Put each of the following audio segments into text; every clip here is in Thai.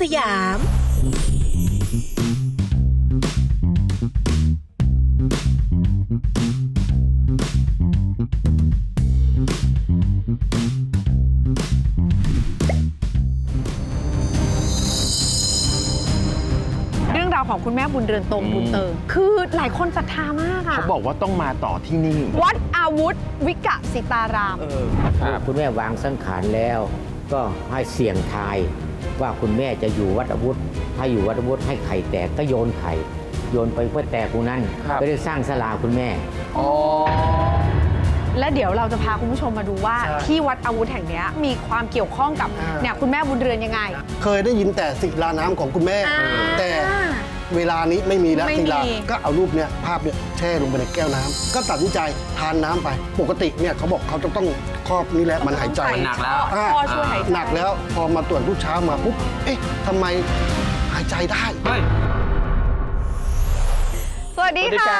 สยาม เรื่องราวของคุณแม่บุญเรือนตรงบุญเติม คือหลายคนศรัทธามากอะเขาบอกว่าต้องมาต่อที่นี่ วัดอาวุธวิกะสิตารามคุณแม่วางสังขารแล้ว ก็ให้เสี่ยงทาย ว่าคุณแม่จะอยู่วัดอาวุธ ถ้าอยู่วัดอาวุธให้ไข่แตกก็โยนไข่ โยนไปเพื่อแตกตรงนั้นครับ ก็ได้สร้างศาลาคุณแม่ อ๋อ และเดี๋ยวเราจะพาคุณผู้ชมมาดูว่า ใช่ที่วัดอาวุธแห่งเนี้ยมีความเกี่ยวข้องกับอ่า เนี่ยคุณแม่บุญเรือนยังไง เคยได้ยินแต่ศิลาน้ำของคุณแม่ อ่า แต่ เวลานี้ไม่มีแล้วไม่มีศิลาก็เอารูปเนี่ยภาพเนี่ยแช่ลงไปในแก้วน้ำก็ตัดสินใจทานน้ำไป ปกติเนี่ยเขาบอกเขาจะต้องครอบนี่แหละมันหายใจมันหนักแล้ว อ่าพ่อช่วยหายใจหนักแล้วพอมาตรวจทุกเช้ามาปุ๊บเอ๊ะทำไมหายใจได้สวัสดีค่ะ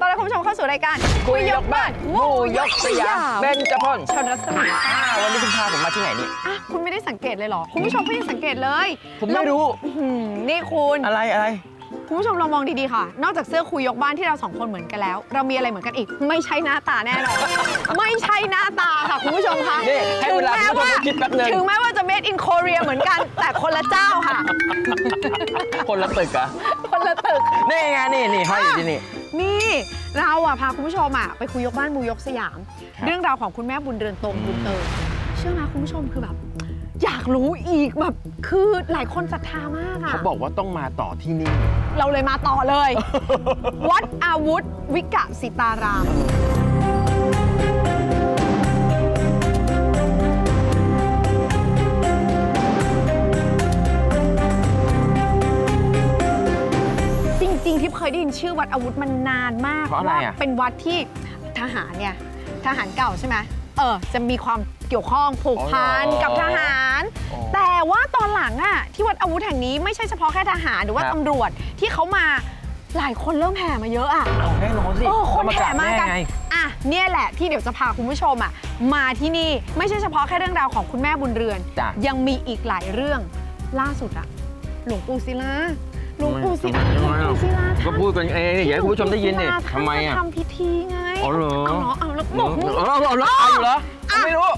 ตอนรับคุณผู้ชมเข้าสู่รายการคุยยกบ้านหมู่ยกสยามเบนจพลชนรัศมีอ่าวันนี้คุณพาผมมาที่ไหนนี่ อะคุณไม่ได้สังเกตเลยเหรอ คุณผู้ชมไม่ได้สังเกตเลยผมไม่รู้ อื้อหือนี่คุณอะไรอะไร คุณผู้ชมลองมองดีๆค่ะ นอกจากเสื้อคุยยกบ้านที่เราสองคนเหมือนกันแล้ว เรามีอะไรเหมือนกันอีก ไม่ใช่หน้าตาแน่นอน ไม่ใช่หน้าตาค่ะคุณผู้ชมคะนี่ให้เวลาคุณผู้ชมคิดแป๊บนึง ถึงแม้ว่าจะ made in Korea เหมือนกัน แต่คนละเจ้าค่ะ คนละตึกเหรอะคนละตึก นี่ไงนี่นี่ห้อยอยู่ที่นี่ นี่เราอะพาคุณผู้ชมอะไปคุยยกบ้านมูยกสยามครับเรื่องราวของคุณแม่บุญเรือนตรงบุญเติมเชื่อไหมคุณผู้ชมคือแบบอยากรู้อีกแบบคือหลายคนศรัทธามากอะเขาบอกว่าต้องมาต่อที่นี่ เราเลยมาต่อเลย วัดอาวุธวิกะสิตาราม จริงๆทิพย์เคยได้ยินชื่อวัดอาวุธมานานมากเพราะอะไรอะ ว่าเป็นวัดที่ทหารเนี่ยทหารเก่าใช่ไหม เออจะมีความเกี่ยวข้องผูกพันกับทหารอ๋อแต่ว่าตอนหลังอะที่วัดอาวุธแห่งนี้ไม่ใช่เฉพาะแค่ทหารหรือว่าครับตำรวจที่เขามาหลายคนเริ่มแห่มาเยอะอะเอาแน่นอนสิโอ้คนเขแห่มากันไงอะเนี่ยแหละที่เดี๋ยวจะพาคุณผู้ชมอะมาที่นี่ไม่ใช่เฉพาะแค่เรื่องราวของคุณแม่บุญเรือนจ้ะยังมีอีกหลายเรื่องล่าสุดอะหลวงปู่ศิลาหลวงปู่ศิลาทำไมหลวงปู่ศิลาก็พูดกันเองนี่อย่าให้คุณผู้ชมได้ยินนี่หลวงปู่ศิลาทำไมอะท่านมาทำพิธีไง อ๋อเหรอเอาเหรอเอาแล้วเหรบออก เออเอาเหรอเอาอยู่เหรอเอาไม่รู้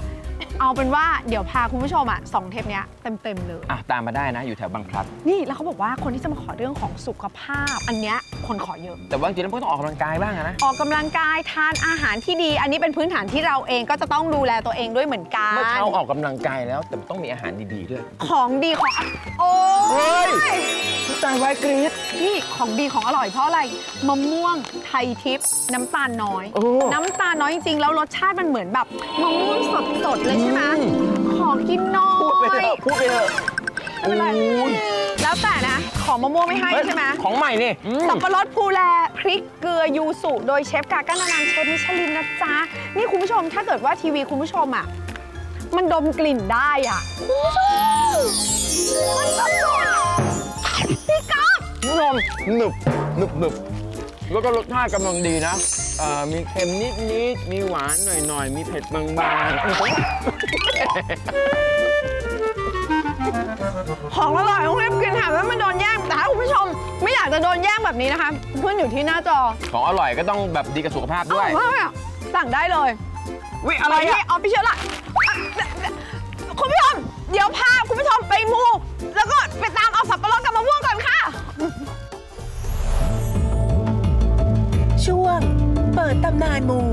เอาเป็นว่าเดี๋ยวพาคุณผู้ชมอะสองเทปเนี้ยเต็มๆเลย อะตามมาได้นะอยู่แถวบางพลัด นี่แล้วเขาบอกว่าคนที่จะมาขอเรื่องของสุขภาพ อันเนี้ยคนขอเยอะ แต่ว่าจริงๆแล้วก็ต้องออกกำลังกายบ้างอะนะ ออกกำลังกายทานอาหารที่ดี อันนี้เป็นพื้นฐานที่เราเองก็จะต้องดูแลตัวเองด้วยเหมือนกัน เมื่อเช้าออกกำลังกายแล้วแต่ต้องมีอาหารดีๆด้วย ของดีของโอ้เฮ้ยยตายไว้กรี๊ด นี่ของดีของอร่อยเพราะอะไรมะม่วงไทยทิพย์น้ำตาลน้อย โอ้ น้ำตาลน้อยจริงๆแล้วรสชาติมันเหมือนแบบมะม่วงสดๆเลยใช่ไหมอืมขอกินหน้อพูดไปเถยอะพูดไปเถอะไม่เป็นไรแล้วแต่นะ ของมะม่วงไม่ให้เฮ้ยใช่ไหม ของใหม่นี่อืม สับปะรดภูแลพริกเกลือยูสุโดยเชฟกาก้านานานเชฟมิชลินนะจ๊ะ นี่คุณผู้ชมถ้าเกิดว่าทีวีคุณผู้ชมอะ มันดมกลิ่นได้อะคุณผู้ชมมันแบบพี่ก๊อฟคุณผู้ชมหนึบหนึบหนึบแล้วก็รสชาติกำลังดีนะ เอ่อมีเค็มนิดนิดๆมีหวานหน่อยหน่อยๆมีเผ็ดบางๆอื้อหือของอร่อยต้องรีบกินค่ะแล้วมันโดนแย่งแต่ถ้าคุณผู้ชม ไม่อยากจะโดนแย่งแบบนี้นะคะขึ้นอยู่ที่หน้าจอของอร่อยก็ต้องแบบดีกับสุขภาพด้วย เอ้าว่าสั่งได้เลย วิอะไรไปที่อะออฟฟิเชียลละคุณผู้ชม เดี๋ยวพาคุณผู้ชมไปมู แล้วก็ไปตามเอาสับปะรดกับมะม่วงก่อนค่ะ ช่วง เปิดตำนานหมู่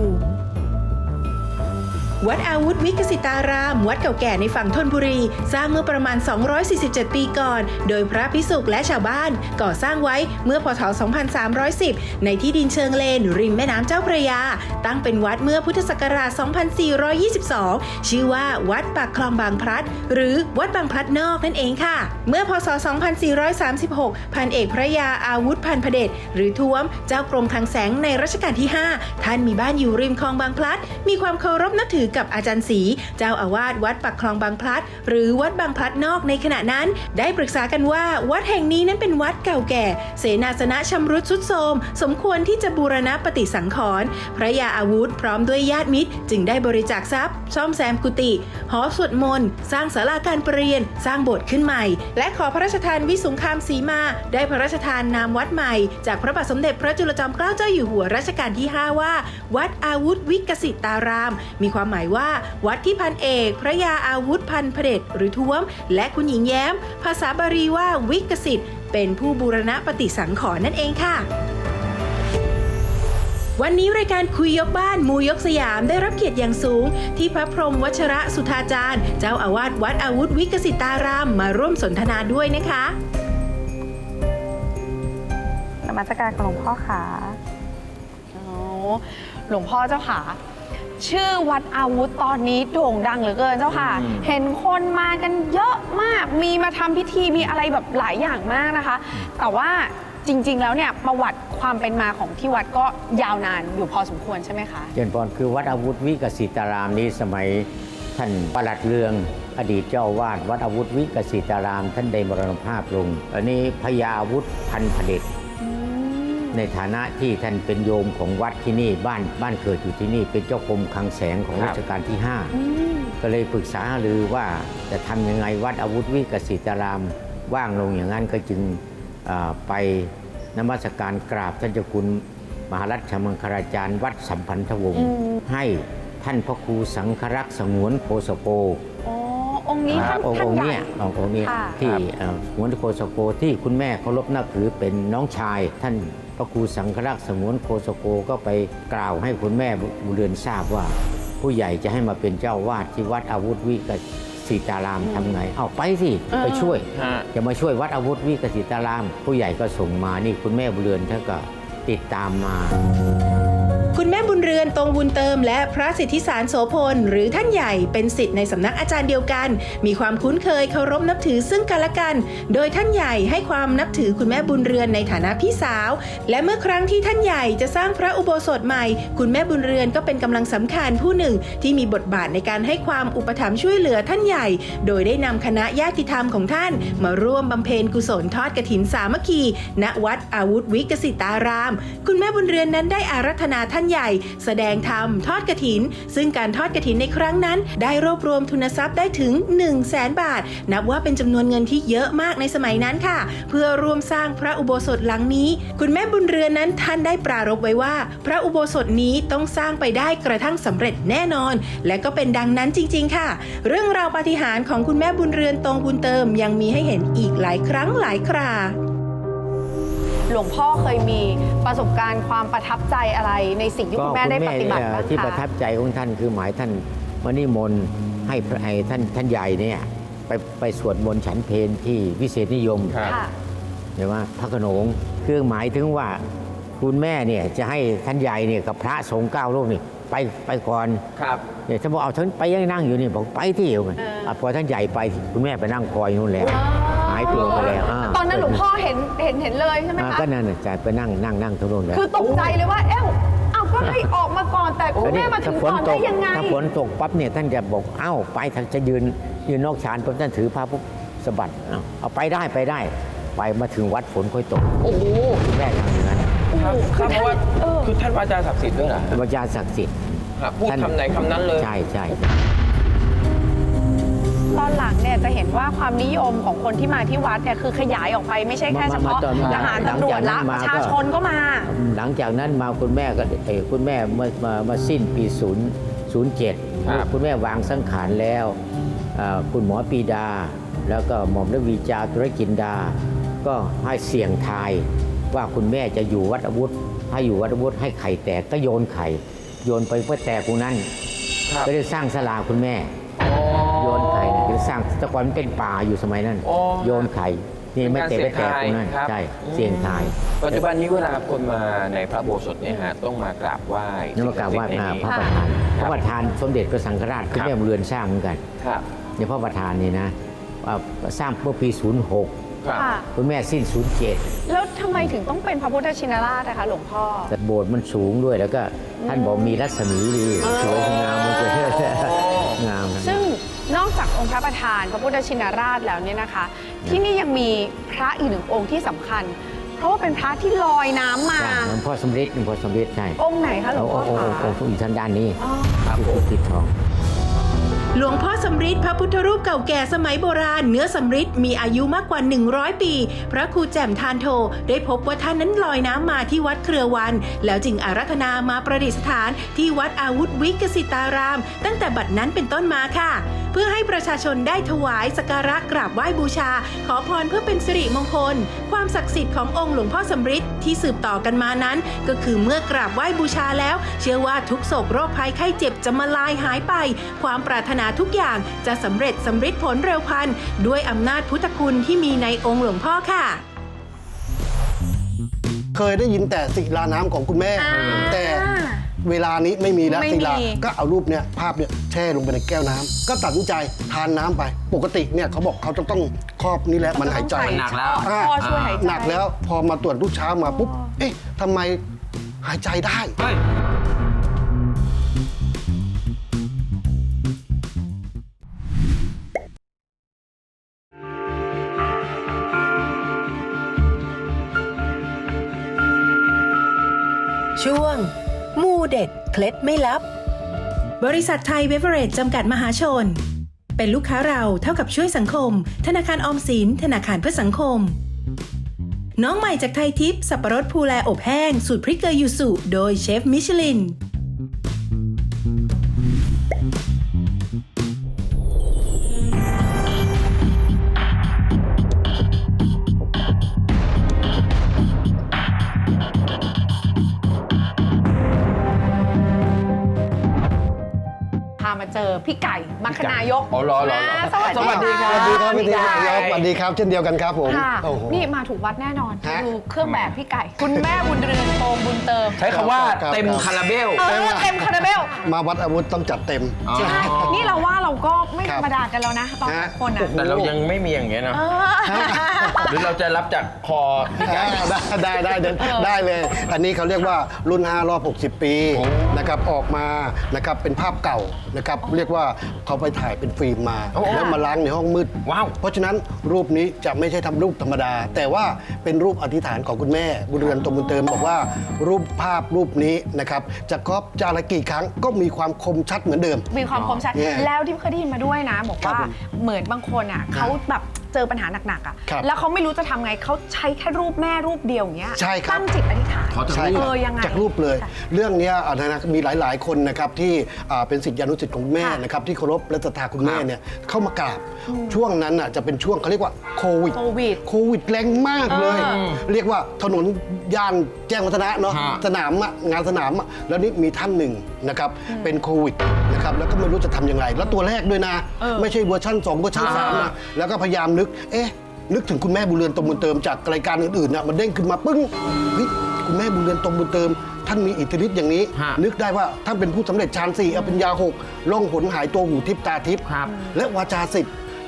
วัดอาวุธวิกสิตาราม วัดเก่าแก่ในฝั่งธนบุรี สร้างเมื่อประมาณ 247 ปีก่อน โดยพระพิสุกและชาวบ้าน ก่อสร้างไว้เมื่อพศ 2310 ในที่ดินเชิงเลน ริมแม่น้ำเจ้าพระยา ตั้งเป็นวัดเมื่อพุทธศักราช 2422 ชื่อว่าวัดปากคลองบางพลัด หรือวัดบางพลัดนอกนั่นเองค่ะ เมื่อพศ 2436 พันเอกพระยาอาวุธพันพเดชหรือท้วม เจ้ากรมคลังแสงในรัชกาลที่ 5 ท่านมีบ้านอยู่ริมคลองบางพลัด มีความเคารพนับถือกับอาจารย์ศรีเจ้าอาวาสวัดปากคลองบางพลัด หรือวัดบางพลัดนอกในขณะนั้น ได้ปรึกษากันว่าวัดแห่งนี้นั้นเป็นวัดเก่าแก่ เสนาสนะชำรุดทรุดโทรมสมควรที่จะบูรณะปฏิสังขรณ์พระยาอาวุธพร้อมด้วยญาติมิตร จึงได้บริจาคทรัพย์ ซ่อมแซมกุฏิหอสวดมนต์สร้างศาลาการประเรียน สร้างโบสถ์ขึ้นใหม่ และขอพระราชทานวิสุงคามสีมา ได้พระราชทานนามวัดใหม่ จากพระบาทสมเด็จพระจุลจอมเกล้าเจ้าอยู่หัวรัชกาลที่ 5 ว่า วัดอาวุธวิกสิตาราม มีความหมายว่า วัดที่พันเอก พระยาอาวุธพันพเดชหรือท้วม และคุณหญิงแย้ม ภาษาบาลีว่าวิกสิตเป็นผู้บูรณะปฏิสังขรณ์นั่นเองค่ะวันนี้รายการคุยยกบ้านมูยกสยามได้รับเกียรติอย่างสูง ที่พระพรหมวัชระสุธาจารย์ เจ้าอาวาสวัดอาวุธวิกสิตารามมาร่วมสนทนาด้วยนะคะนมัสการของหลวงพ่อค่ะโอ้หลวงพ่อเจ้าค่ะ ชื่อวัดอาวุธตอนนี้โด่งดังเหลือเกินเจ้าค่ะเห็นคนมากันเยอะมาก มีมาทำพิธีมีอะไรแบบหลายอย่างมากนะคะ แต่ว่าจริง ๆ แล้วเนี่ยประวัติความเป็นมาของที่วัดก็ยาวนานอยู่พอสมควรใช่ไหมคะ เจริญพรคือวัดอาวุธวิกสิตารามนี้สมัยท่านประหลัดเรือง อดีตเจ้าอาวาดวัดอาวุธวิกสิตาราม ท่านได้มรณภาพลงอันนี้พญาอาวุธพันพเดช ในฐานะที่ท่านเป็นโยมของวัดที่นี่บ้านบ้านเกิดอยู่ที่นี่ เป็นเจ้ากรมคลังแสงของครัรับชกาลที่ 5 ก็เลยปรึกษาหารือว่าจะทำยังไงวัดอาวุธวิกสิตารามว่างลงอย่างนั้นก็จึงอ่าไปนมัสการกราบท่านเจ้าคุณมหารัชมังคลาจารย์วัดสัมพันธวงศ์ให้ท่านพระครูสังครักษ์สงวนโคสโกอ๋อองค์นี้ท่านองค์ท่าอนงค์ใหญ่เนี้ยองค์องค์เนี้ยค่ะที่เอ่อสงวนโคสโกที่คุณแม่เคารพนับถือเป็นน้องชายท่าน พระครูสังครักษ์สงวนโคสโกก็ไปกล่าวให้คุณแม่บุญเรือนทราบว่า ผู้ใหญ่จะให้มาเป็นเจ้าวาดที่วัดอาวุธวิกสิตารามทำไง เอาไปสิ ไปช่วยฮะจะมาช่วยวัดอาวุธวิกสิตาราม ผู้ใหญ่ก็ส่งมานี่คุณแม่บุญเรือนท่านก็ติดตามมา คุณแม่บุญ เรือนตรงบุญเติม และพระสิทธิสารโสพล หรือท่านใหญ่เป็นสิทธิ์ในสำนักอาจารย์เดียวกัน มีความคุ้นเคยเคารพนับถือซึ่งกันและกัน โดยท่านใหญ่ให้ความนับถือคุณแม่บุญเรือนในฐานะพี่สาว และเมื่อครั้งที่ท่านใหญ่จะสร้างพระอุโบสถใหม่ คุณแม่บุญเรือนก็เป็นกำลังสำคัญผู้หนึ่ง ที่มีบทบาทในการให้ความอุปถัมภ์ช่วยเหลือท่านใหญ่ โดยได้นำคณะญาติธรรมของท่าน มาร่วมบำเพ็ญกุศลทอดกฐินสามัคคี ณวัดอาวุธวิกสิตาราม คุณแม่บุญเรือนนั้นได้อารัธนาท่านใหญ่แสดงธรรม ทอดกฐิน ซึ่งการทอดกฐินในครั้งนั้น ได้รวบรวมทุนทรัพย์ได้ถึง 1 0 0 0 0แสนบาท นับว่าเป็นจำนวนเงินที่เยอะมากในสมัยนั้นค่ะ เพื่อร่วมสร้างพระอุโบสถหลังนี้ คุณแม่บุญเรือนนั้นท่านได้ปรารภไว้ว่า พระอุโบสถนี้ต้องสร้างไปได้กระทั่งสำเร็จแน่นอน และก็เป็นดังนั้นจริง ๆ ค่ะ เรื่องราวปาฏิหาริย์ของคุณแม่บุญเรือนตรงบุญเติมยังมีให้เห็นอีกหลายครั้งหลายครา หลวงพ่อเคยมีประสบการณ์ความประทับใจอะไรในสิ่งที่คุณแม่ได้ปฏิบัติเอ่อบ้างที่คะประทับใจของท่านคือหมายท่านมานิมนต์ให้พระให้ท่านท่านใหญ่เนี่ยไปไปสวดมนต์ฉันเพลที่วิเศษนิยมครับค่ะเห็นไหมพระโขนงคือหมายถึงว่าคุณแม่เนี่ยจะให้ท่านใหญ่เนี่ยกับพระสงฆ์เก้ารูปนี่ ไปไปก่อนครับเนี่ยท่านบอกเอาท่านไปยังนั่งอยู่นี่บอกไปที่อยู่กันะพอท่านใหญ่ไปคุณแม่ไปนั่งคอยนู่นแล้วหายตัวไปแล้วาตอนนั้นหลวงพ่อเห็นเห็นเห็นเลยใช่ไหมอ่าคะก็นั่นน่ะจะไปนั่งนั่งนั่งทุนนแล้วคือตกใจเลยว่าเอ้าเอาก็ให้ออกมาก่อนแต่คุณแม่มาถึงก่อนได้ยังไงถ้าฝนตกปั๊บเนี่ยท่านจะบอกเอ้าไปท่านจะยืนยืนนอกชานปุ๊บท่านถือพระปุ๊บสะบัดเอาเอาไปได้ไปได้ ไปมาถึงวัดฝนค่อยตกโอ้โหแม่ทำอย่างนั้น ครับครับเพราะว่าเออคือท่านวาจาศักดิ์สิทธิ์ด้วยนะพระยาศักดิ์สิทธิ์ครับพูดท่านคำไหนคำนั้นเลยใช่ใช่ตอนหลังเนี่ยจะเห็นว่าความนิยมของคนที่มาที่วัดเนี่ยคือขยายออกไปไม่ใช่แค่เฉพาะตอนทหารตำรวจละประชาชนก็มา หลังจากนั้นมาคุณแม่ก็เอ่อคุณแม่เมื่อมามาสิ้นปี0 0 7ครับคุณแม่วางสังขารแล้วอ่าคุณหมอปีดา แล้วก็หม่อมรวีจาธุรกินดา ก็ให้เสี่ยงทาย ว่าคุณแม่จะอยู่วัดอาวุธถ้าอยู่วัดอาวุธให้ไข่แตกก็โยนไข่โยนไปเพื่อแตกตรงนั้นก็เลยสร้างศาลาคุณแม่โยนไข่เนี่ยคือสร้างแต่ก่อนมันเป็นป่าอยู่สมัยนั้นอ๋อโยนไข่นี่ไม่เตะไม่แตกตรงนั้นครับใช่เสียงทายปัจจุบันนี้เวลาคนมาในพระอุโบสถเนี่ยฮะต้องมากราบไหว้นี่มากราบไหว้สิ่งอ่าศักดิ์พสิทธิ์ระในประธานนี้พระประธานสมเด็จพระสังฆราชคุณครับแม่บุญเรือนสร้างเหมือนกันครับเนี่ยพระประธานนี่นะอ่าสร้างเมื่อปี 06 ครับค่ะคุณแม่สิ้น 07 แล้วทำไมถึงต้องเป็นพระพุทธชินราชนะคะหลวงพ่อ แต่โบสถ์มันสูงด้วยแล้วก็ท่านบอกมีรัศมีดีสวยงามมันเกิดงามนะ ซึ่งนอกจากองค์พระประธานพระพุทธชินราชแล้วเนี่ยนะคะ ที่นี่ยังมีพระอีกหนึ่งองค์ที่สำคัญ เพราะว่าเป็นพระที่ลอยน้ำมาใช่หลวงพ่อสมฤทธิ์หลวงพ่อสมฤทธิ์ใช่องค์ไหนคะหลวงพ่อโอ้โหคะโอ้โหอยู่ทางด้านนี้อ๋อที่ติดทอง หลวงพ่อสมฤทธิ์พระพุทธรูปเก่าแก่สมัยโบราณ เนื้อสมฤทธิ์มีอายุมากกว่า 100 ปี พระครูแจ่มทานโท ได้พบว่าท่านนั้นลอยน้ำมาที่วัดเครือวัน แล้วจึงอารัธนามาประดิษฐานที่วัดอาวุธวิกสิตาราม ตั้งแต่บัดนั้นเป็นต้นมาค่ะ เพื่อให้ประชาชนได้ถวายสกการะกราบไหว้บูชา ขอพรเพื่อเป็นสิริมงคล ความศักดิ์สิทธิ์ขององค์หลวงพ่อสำริดที่สืบต่อกันมานั้น ก็คือเมื่อกราบไหว้บูชาแล้ว เชื่อว่าทุกโศกโรคภัยไข้เจ็บจะมาลายหายไป ความปรารถนาทุกอย่างจะสำเร็จสำฤทธิ์ผลเร็วพลันด้วยอำนาจพุทธคุณที่มีในองค์หลวงพ่อค่ะเคยได้ยินแต่ศิลาน้ำของคุณแม่ แต่ เวลานี้ไม่มีแล้วไม่มี ศิลาก็เอารูปเนี่ยภาพเนี่ยแช่ลงไปในแก้วน้ำก็ตัดสินใจทานน้ำไป ปกติเนี่ยเขาบอกเขาจะต้องครอบนี่แหละมันหายใจหนักแล้ว อ่าพ่อช่วยหายใจ หนักแล้วพอมาตรวจรูปเช้ามาปุ๊บเอ๊ะทำไมหายใจได้ เฮ้ย เคล็ดไม่ลับ บริษัทไทยเวเวอเรจจำกัดมหาชน เป็นลูกค้าเราเท่ากับช่วยสังคม ธนาคารออมสิน ธนาคารเพื่อสังคม น้องใหม่จากไทยทิพส์สับปะรดภูแลอบแห้ง สูตรพริกเกลือยูสุโดยเชฟมิชลิน พี่ไก่มัคคณายกอ๋อเหรอเหรอเหรอ นะสวัสสวัสดีดีครัสบวัสดีครับพี่ทีครับสวัสดีครับ เช่นเดียวกันครับผมค่ะโอ้โห นี่มาถูกวัดแน่นอนฮะ ดูเครื่องแบบพี่ไก่ คุณแม่บุญเรือนโตมบุญเติมใช้คำว่าครับเต็มครับคาราเบล เออเต็มคาราเบลมาวัดอาวุธต้องจัดเต็ม ใช่นี่เราว่าเราก็ไม่คธรัรบรมดากันแล้วนะตอนฮะคนอะแต่เรายังไม่มีอย่างเงี้ยนะเออ หรือเราจะรับจากคอพี่ไก่ได้ได้ได้ได้ได้เลย อันนี้เขาเรียกว่ารุ่น 5 รอบ 60 ปีโอ้นะครับออกมานะครับเป็นภาพเก่านะครับเรียกว่าเขาไปถ่ายเป็นฟิล์มมาโอ้แล้วมาล้างในห้องมืด ว้าว เพราะฉะนั้นรูปนี้จะไม่ใช่ทำรูปธรรมดา แต่ว่าเป็นรูปอธิษฐานของคุณแม่บุญเรือนตมบุญเติมบอกว่า รูปภาพรูปนี้นะครับจะครอบจาระกี่ครั้งก็มีความคมชัดเหมือนเดิม มีความคมชัดเนี่ยแล้วที่เคยได้ยินมาด้วยนะ บอกว่าครับผม เหมือนบางคนอะเขาแบบ เจอปัญหาหนักๆอะครับแล้วเขาไม่รู้จะทำไงเขาใช้แค่รูปแม่รูปเดียวอย่างเงี้ยใช่ครับ ตั้งจิตอธิษฐานขอจากใช่รูปคเอรับอยังไง จากรูปเลยค่ะเรื่องเนี้ยอ่านะมีหลายๆ คนนะครับที่อ่าเป็นศิษยานุศิษย์ของคุณแม่ค่ะนะครับที่เคารพและศรัทธาคุณแม่ครับเนี่ยเข้ามากราบช่วงนั้นอะจะเป็นช่วงเขาเรียกว่าโควิดโควิดโควิดแรงมากเลยเออเรียกว่าถนนย่านแจ้งวัฒนะเนาะฮะ สนามอะงานสนามอะแล้วนี่มีท่านหนึ่งนะครับเป็นโควิด นะครับ แล้วก็ไม่รู้จะทำยังไงแล้วตัวแรกด้วยนะไม่ใช่เวอร์ชัน2 เวอร์ชันสามนะแล้วก็พยายามนึก เอ๊ะ นึกถึงคุณแม่บุญเรือนตรงบุญเติมจากรายการอื่นๆนะมันเด้งขึ้นมาปึ้งเฮ้ยคุณแม่บุญเรือนตรงบุญเติม ท่านมีอิทธิฤทธิ์อย่างนี้ ฮะนึกได้ว่าท่านเป็นผู้สำเร็จฌานสี่อภิญญาหกล่องหนหายตัวหูทิพตาทิพครับ และวาจาสิบ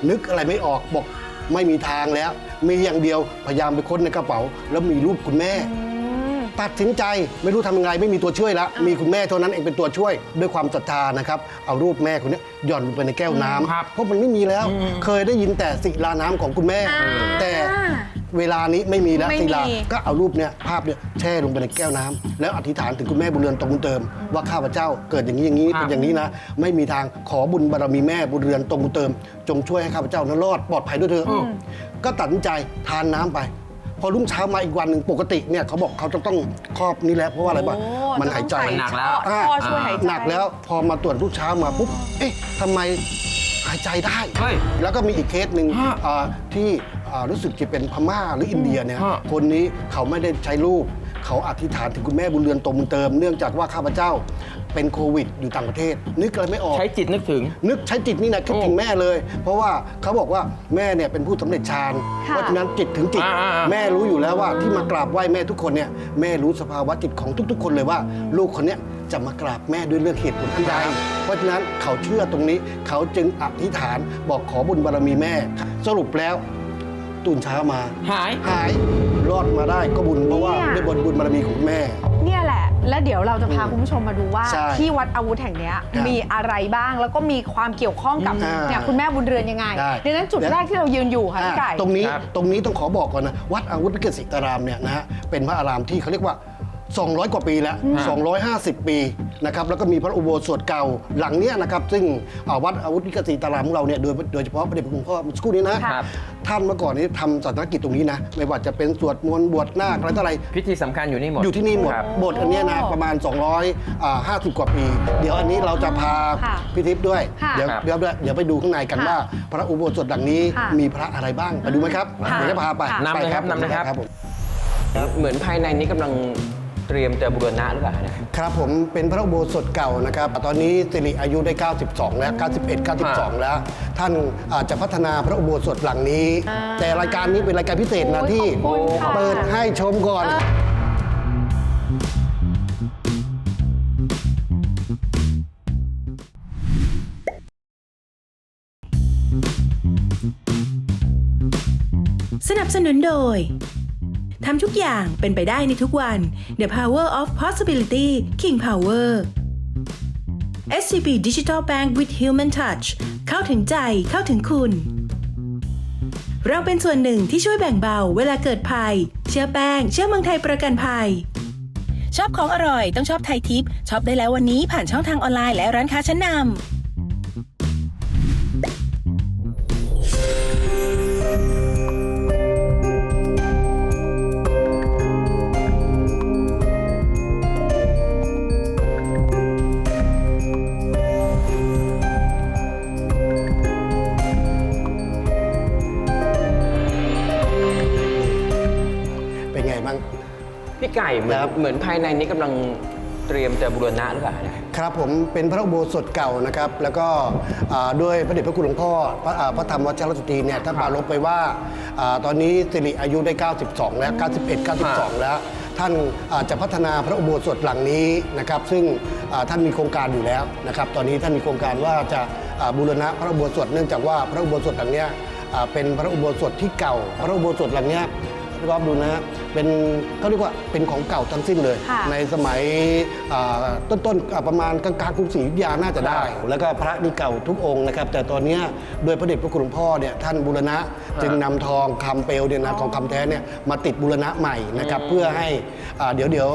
นึกอะไรไม่ออกบอกไม่มีทางแล้ว มีอย่างเดียวพยายามไปค้นในกระเป๋า แล้วมีรูปคุณแม่ ตัดสินใจไม่รู้ทำยังไงไม่มีตัวช่วยแล้วมีคุณแม่เท่านั้นเองเป็นตัวช่วยด้วยความศรัทธานะครับเอารูปแม่คนนี้หย่อนลงไปในแก้วน้ำครับ เพราะมันไม่มีแล้ว เคยได้ยินแต่ศิลาน้ำของคุณแม่แต่เวลานี้ไม่มีแล้วไม่มี ศิลาก็เอารูปเนี่ยภาพเนี่ยแช่ลงไปในแก้วน้ำแล้วอธิษฐานถึงคุณแม่บุญเรือนตรงบุญเติม ว่าข้าพเจ้าเกิดอย่างนี้อย่างนี้ครับ เป็นอย่างนี้นะ ไม่มีทางขอบุญบารมีแม่บุญเรือนตรงบุญเติม จงช่วยให้ข้าพเจ้านั้นรอดปลอดภัยด้วยเถอะก็ตัดสินใจทานน้ำไป พอรุ่งเช้ามาอีกวันหนึ่งปกติเนี่ยเขาบอกเขาจะต้องครอบนี่แหละเพราะว่าอะไรบ้างโอ้มันหายใจต้องหนักแล้วท่อท่อช่วยหายใจหนักแล้วพอมาตรวจรุ่งเช้ามาปุ๊บ เอ๊ะทำไมหายใจได้ เฮ้ยแล้วก็มีอีกเคสหนึ่งฮะอ่าที่อ่ารู้สึกจะเป็นพม่าหรืออินเดียเนี่ยฮะ คนนี้เขาไม่ได้ใช้รูป เขาอธิษฐานถึงคุณแม่บุญเรือนตรงบุญเติม เนื่องจากว่าข้าพเจ้า เป็นโควิดอยู่ต่างประเทศ นึกอะไรไม่ออก ใช้จิตนึกถึง นึกใช้จิตนี่นะคิดถึงแม่เลย เพราะว่าเขาบอกว่าแม่เนี่ยเป็นผู้สำเร็จฌานค่ะ เพราะฉะนั้นจิตถึงจิต อ่าๆๆ แม่รู้อยู่แล้วว่าที่มากราบไหว้แม่ทุกคนเนี่ยแม่รู้สภาวะจิตของทุก ๆ คนเลยว่า ลูกคนเนี้ยจะมากราบแม่ด้วยเรื่องเหตุผลอันใดเพราะฉะนั้นเขาเชื่อตรงนี้เขาจึงอธิษฐานบอกขอบุญบารมีแม่ สรุปแล้วตื่นเช้ามา หาย หายรอดมาได้ก็บุญเพราะว่าเนี่ย ด้วยบุญบุญบารมีของแม่ เนี่ยแหละ และเดี๋ยวเราจะพาคุณผู้ชมมาดูว่า ใช่ที่วัดอาวุธแห่งเนี้ยครับมีอะไรบ้างแล้วก็มีความเกี่ยวข้องกับอ่าเนี่ยคุณแม่บุญเรือนยังไงได้ ดังนั้นจุดเดี๋ยวแรกที่เรายืนอยู่ค่ะพี่ไก่ตรงนี้ครับ ตรงนี้ต้องขอบอกก่อนนะวัดอาวุธวิกฤตศิตารามเนี่ยนะฮะเป็นพระอารามที่เขาเรียกว่า 200 กว่าปีแล้ว250 ปีนะครับแล้วก็มีพระอุโบสถเก่าหลังเนี้ยนะครับซึ่งอ่าวัดอาวุธวิกฤตศิตารามของเราเนี่ยโดยโดยเฉพาะพระเดชพระคุณพ่อเมื่อสักครู่นี้นะครับ ท่านเมื่อก่อนนี้ทำศาสนกิจตรงนี้นะไม่ว่าจะเป็นสวดมนต์บวชนาคอะไรต่ออะไร พิธีสำคัญอยู่นี่หมดอยู่ที่นี่หมดครับ โบสถ์อันเนี้ยนะประมาณ 250 กว่าปี เดี๋ยวอันนี้เราจะพาค่ะพี่ทิพย์ด้วย ค่ะเดี๋ยวครับ เดี๋ยวเดี๋ยวไปดูข้างในกันค่ะว่าพระอุโบสถหลังนี้ค่ะมีพระอะไรบ้างไปดูไหมครับค่ะเดี๋ยวจะพาไปค่ะ นำเลยครับไปนำเลยครับผม เหมือนภายในนี้กำลัง เตรียมจะบูรณะหรือเปล่าเนี่ย ครับผมเป็นพระอุโบสถเก่านะครับตอนนี้สิริอายุได้ 92 แล้ว 91 92 แล้ว ท่านอาจจะพัฒนาพระอุโบสถหลังนี้ แต่รายการนี้เป็นรายการพิเศษนะที่ขอบคุณค่ะ เปิดให้ชมก่อน สนับสนุนโดย ทำทุกอย่างเป็นไปได้ในทุกวัน The Power of Possibility King Power SCB Digital Bank with Human Touch เข้าถึงใจเข้าถึงคุณ เราเป็นส่วนหนึ่งที่ช่วยแบ่งเบาเวลาเกิดภัย เชื่อแป้ง เชื่อเมืองไทยประกันภัย ชอบของอร่อยต้องชอบไทยทิปช็อปได้แล้ววันนี้ผ่านช่องทางออนไลน์และร้านค้าชั้นนำ พี่ไก่เหมือนครับ เหมือนภายในนี้กำลังเตรียมจะบูรณะหรือเปล่าเนี่ย ครับผมเป็นพระอุโบสถเก่านะครับ แล้วก็อ่าด้วยพระเดชพระคุณหลวงพ่อพระอ่าพระธรรมวัชรสตรีเนี่ยท่านปรารภไปว่าอ่าตอนนี้สิริอายุได้ 92 แล้ว 91 92 แล้ว ท่านอ่าจะพัฒนาพระอุโบสถหลังนี้นะครับ ซึ่งอ่าท่านมีโครงการอยู่แล้วนะครับ ตอนนี้ท่านมีโครงการว่าจะอ่าบูรณะพระอุโบสถเนื่องจากว่าพระอุโบสถหลังเนี้ยอ่าเป็นพระอุโบสถที่เก่า พระอุโบสถหลังเนี้ยรอบดูนะฮะ เป็นเขาเรียกว่าเป็นของเก่าทั้งสิ้นเลย ค่ะ ในสมัยอ่าต้นๆอ่าประมาณกลางๆกรุงศรีอยุธยาน่าจะได้ แล้วก็พระนี่เก่าทุกองค์นะครับ แต่ตอนเนี้ยโดยพระเดชพระคุณหลวงพ่อเนี่ยท่านบูรณะจึงนำทองคำเปลวเนี่ยนะของคำแท้เนี่ยมาติดบูรณะใหม่นะครับเพื่อให้อ่าเดี๋ยวเดี๋ยว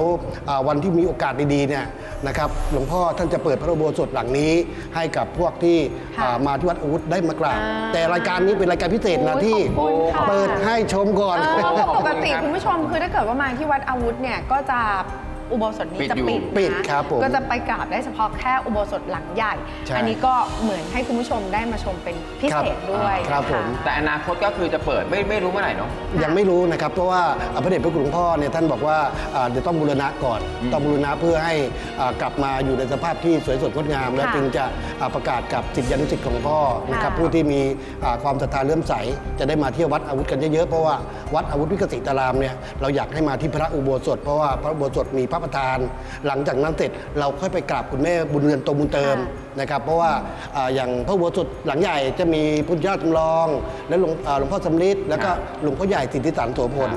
อ่าวันที่มีโอกาสดีๆเนี่ยนะครับหลวงพ่อท่านจะเปิดพระอุโบสถหลังนี้ ให้กับพวกที่ค่ะอ่ามาที่วัดอาวุธได้มากราบอ่าแต่รายการนี้เป็นรายการพิเศษนะโอ้ยที่ขอบคุณค่ะ เปิดให้ชมก่อน เออปกติคุณผู้ชมคือถ้าเกิดว่ามาที่วัดอาวุธเนี่ยก็จะ อุโบสถนี้ปิดจะอยู่ปิดนะปิดครับผมก็จะไปกราบได้เฉพาะแค่อุโบสถหลังใหญ่ใช่อันี้ก็เหมือนให้คุณผู้ชมได้มาชมเป็นพิเศษด้วยครับผมนะะแต่อนาคตก็คือจะเปิดไม่ไม่รู้เมื่อไหร่เนาะยังไม่รู้นะครับเพราะว่าพระเดชพระคุณหลวงพ่อเนี่ยท่านบอกว่าอ่าเดี๋ยวต้องบูรณะก่อนต้องบูรณะเพื่อให้อ่ากลับมาอยู่ในสภาพที่สวยสดงดงาม แล้วค่ะจึงจะอ่าประกาศกับสิทธิานุสิทธิ์ของพ่อนะครับค่ะผู้ที่มีอ่าความศรัทธาเลื่อมใสจะได้มาเที่ยววัดอาวุธกันเยอะๆเพราะว่าวัดอาวุธวิกสิตารามเนี่ยเราอยากให้มาที่พระอุโบสถ เพราะว่าพระอุโบสถมีพระประธาน หลังจากนั้นเสร็จเราค่อยไปกราบคุณแม่บุญเรือนตรงบุญเติมนะครับเพราะว่าอ่าอย่างพระอุโบสถหลังใหญ่จะมีพุทธเจ้าจำลอง และหลวงอ่าหลวงพ่อสำริดแล้วก็หลวงพ่อใหญ่สิทธิสารโสพล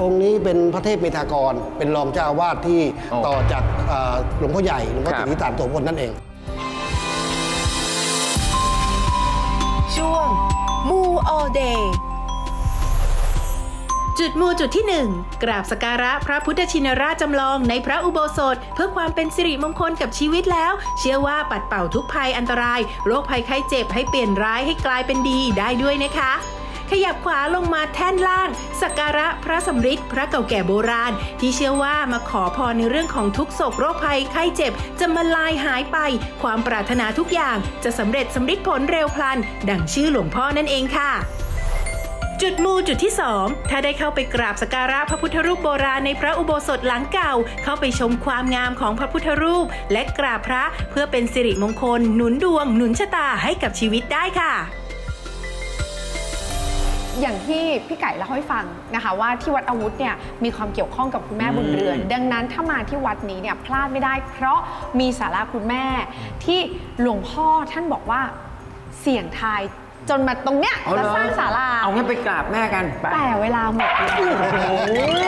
องค์นี้เป็นพระเทพเมธากร เป็นรองเจ้าอาวาสที่โอ้ต่อจากอ่าหลวงพ่อใหญ่หลวงพ่อครับ สิทธิสารโสพลนั่นเอง ช่วงมู all day จุดมูจุดที่ 1 กราบสการะพระพุทธชินราชจำลองในพระอุโบสถ เพื่อความเป็นสิริมงคลกับชีวิตแล้ว เชื่อว่าปัดเป่าทุกภัยอันตราย โรคภัยไข้เจ็บให้เปลี่ยนร้ายให้กลายเป็นดีได้ด้วยนะคะ ขยับขวาลงมาแท่นล่าง สักการะพระสำริดพระเก่าแก่โบราณ ที่เชื่อว่ามาขอพรในเรื่องของทุกโศกโรคภัยไข้เจ็บ จะมาลายหายไป ความปรารถนาทุกอย่างจะสำเร็จสำริดผลเร็วพลัน ดังชื่อหลวงพ่อนั่นเองค่ะ จุดมูจุดที่ 2 ถ้าได้เข้าไปกราบสักการะพระพุทธรูปโบราณในพระอุโบสถหลังเก่า เข้าไปชมความงามของพระพุทธรูป และกราบพระเพื่อเป็นสิริมงคล หนุนดวง หนุนชะตาให้กับชีวิตได้ค่ะ อย่างที่พี่ไก่เล่าให้ฟังนะคะ ว่าที่วัดอาวุธเนี่ยมีความเกี่ยวข้องกับคุณแม่บุญเรือน ดังนั้นถ้ามาที่วัดนี้เนี่ยพลาดไม่ได้ เพราะมีสาราคุณแม่ ที่หลวงพ่อท่านบอกว่าเสี่ยงทาย จนมาตรงเนี้ยเอาเหรจะอสร้างศาลาเอางั้นไปกราบแม่กันไปแต่เวลาหมดแล้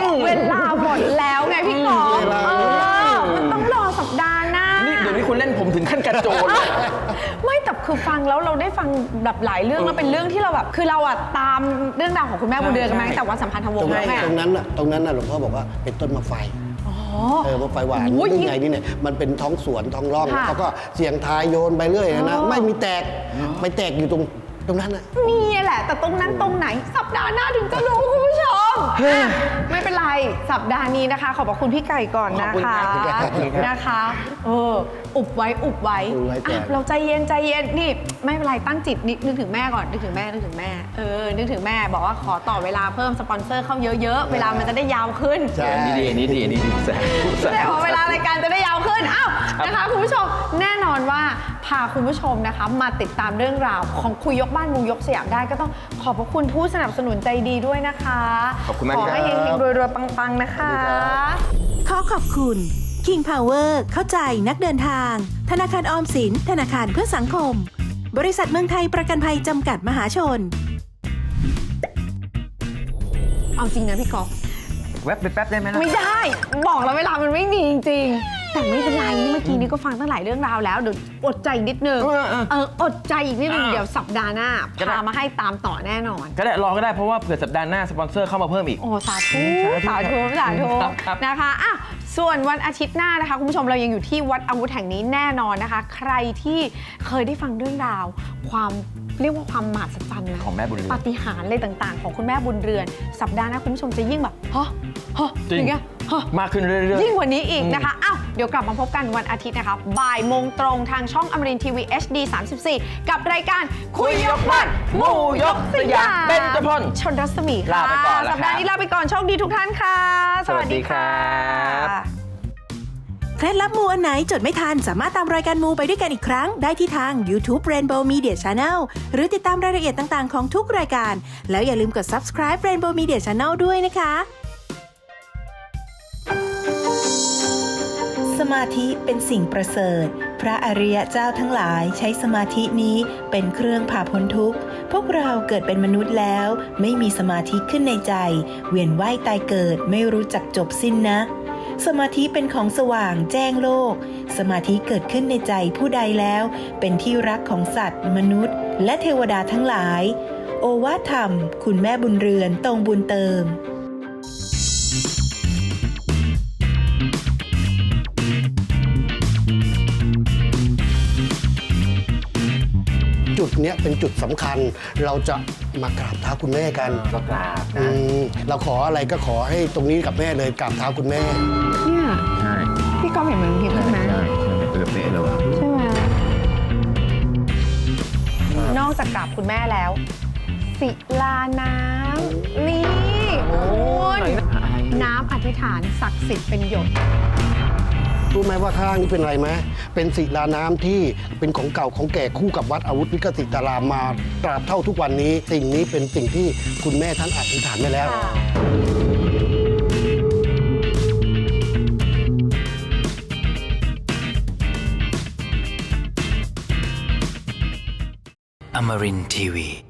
วเวลาหมดแล้วไงพี่กอล์ฟเวลาเออมันต้องรอสัปดาห์หน้านี่เดี๋ยวนี้คุณเล่นผมถึงขั้นกระโจนเลยไม่แต่คือฟังแล้วเราได้ฟังแบบหลายเรื่องแล้วเป็นเรื่องที่เราแบบคือเราอะตามเรื่องราวของคุณแม่บุญเรือนกันมาตั้งแต่วัดสัมพันธวตงรงศ์นั้แล้วนแม่ตรงนั้นน่ะตรงนั้นน่ะหลวงพ่อบอกว่าเป็นต้นมะไฟอ๋อเออมะไฟหวานโอ้ยนี่ไงนี่เนี่ยมันเป็นท้องสวนท้องร่องค่ะเขาก็เสียงทายโยนไปเรื่อยนะอ๋อไม่มีแตกไปแตกอยู่ตรง ตรงนั้นอะนี่แหละ แต่ตรงนั้นตรงไหน สัปดาห์หน้าถึงจะรู้คุณผู้ชมอะไม่เป็นไรสัปดาห์นี้นะคะ ขอบพระคุณพี่ไก่ก่อนนะขอบคุณคะครับขอบคุณครับนะคะเอออุบไว้อุบไว้อุบไว้แจกอะเราใจเย็นใจเย็นนี่ ไม่เป็นไรตั้งจิตนิดนึกถึงแม่ก่อนนึกถึงแม่นึกถึงแม่เออนึกถึงแม่บอกว่าขอต่อเวลาเพิ่มสปอนเซอร์เข้าเยอะๆเวลามันจะได้ยาวขึ้นใช่นี่ดีนี่ดีนี่ดีแสบแสแต่บพอเวลารายการจะได้ยาวขึ้นอ้าวนะคะคุณผู้ชมแน่นอนว่าพาคุณผู้ชมนะคะ มาติดตามเรื่องราวของคุยยกบ้านมูยกสยามได้ก็ต้องขอบพระคุณผู้สนับสนุนใจดีด้วยนะคะขอบคุณมากขอให้คเฮรับงๆรวยๆ ปังๆ นะคะขอขอบคุณ King Power เข้าใจนักเดินทาง ธนาคารออมสิน ธนาคารเพื่อสังคม บริษัทเมืองไทยประกันภัยจำกัดมหาชน เอาจริงนะพี่กอล์ฟ แวบไปแป๊บได้ไหมล่ะ ไม่ได้ บอกแล้วเวลามันไม่มีจริงๆ แต่ไม่เป็นไรนี่เมื่อกี้นี้ก็ฟังตั้งหลายเรื่องราวแล้วเดี๋ยวอดใจนิดนึงเออเออเอออดใจอีกนิดนึงอ่าเดี๋ยวสัปดาห์หน้าก็ได้ พามาให้ตามต่อแน่นอน ก็ได้รอก็ได้เพราะว่าเผื่อสัปดาห์หน้าสปอนเซอร์เข้ามาเพิ่มอีก โอ้สาธุสาสาธุธุสาธุครับครับนะคะอะส่วนวันอาทิตย์หน้านะคะ คุณผู้ชมเรายังอยู่ที่วัดอาวุธแห่งนี้แน่นอนนะคะ ใครที่เคยได้ฟังเรื่องราว ความเรียกว่าความมหัศจรรย์นะของแม่บุญเรือน ปาฏิหาริย์อะไรต่างๆ ของคุณแม่บุญเรือน สัปดาห์หน้าคุณผู้ชมจะยิ่งแบบฮะ ฮะจริง อย่างเงี้ยฮะมากขึ้นเรื่อยๆ ยิ่งกว่านี้อีกนะคะ อ้าว เดี๋ยวกลับมาพบกันวันอาทิตย์นะคะ บ่ายโมงตรงทางช่องอมรินทีวี HD 34 กับรายการคุยยกบ้านหมู่ยกสยามเบญจพรชนรัศมีค่ะลาไปก่อนแล้วสัปดาห์นี้ลาไปก่อน โชคดีทุกท่านค่ะ สวัสดีครับเคล็ดลับมูอันไหนจดไม่ทัน สามารถตามรายการมูไปด้วยกันอีกครั้ง ได้ที่ทาง YouTube Rainbow Media Channel หรือติดตามรายละเอียดต่าง ๆ ของทุกรายการ แล้วอย่าลืมกด subscribe Rainbow Media Channel ด้วยนะคะ มาธิเป็นสิ่งประเสริฐ พระอริยเจ้าทั้งหลายใช้สมาธินี้เป็นเครื่องผ่าพ้นทุกข์ พวกเราเกิดเป็นมนุษย์แล้ว ไม่มีสมาธิขึ้นในใจ เวียนว่ายตายเกิดไม่รู้จักจบสิ้นนะ สมาธิเป็นของสว่างแจ้งโลก สมาธิเกิดขึ้นในใจผู้ใดแล้ว เป็นที่รักของสัตว์ มนุษย์ และเทวดาทั้งหลาย โอวาทธรรม คุณแม่บุญเรือนตรงบุญเติม เนี้ยเป็นจุดสำคัญ เราจะมากราบเท้าคุณแม่กันก็กราบอืมเราขออะไรก็ขอให้ตรงนี้กับแม่เลยกราบเท้าคุณแม่ เนี่ยใช่พี่ก๊อฟเห็นเหมือนคิดใช่ไหมใช่เออเป๊ะเลยว่ะใช่ไหมนอกจากกราบคุณแม่แล้วศิลาน้ำนี่คุณ น้ำอธิษฐานศักดิ์สิทธิ์เป็นหยด รู้ไหมว่าข้างล่างนี้เป็นอะไรไหมเป็นศิลาน้ำที่เป็นของเก่าของแก่คู่กับวัดอาวุธวิกสิตารามมาตราบเท่าทุกวันนี้ สิ่งนี้เป็นสิ่งที่คุณแม่ท่านอธิษฐานไว้แล้ว Amarin Tiwi.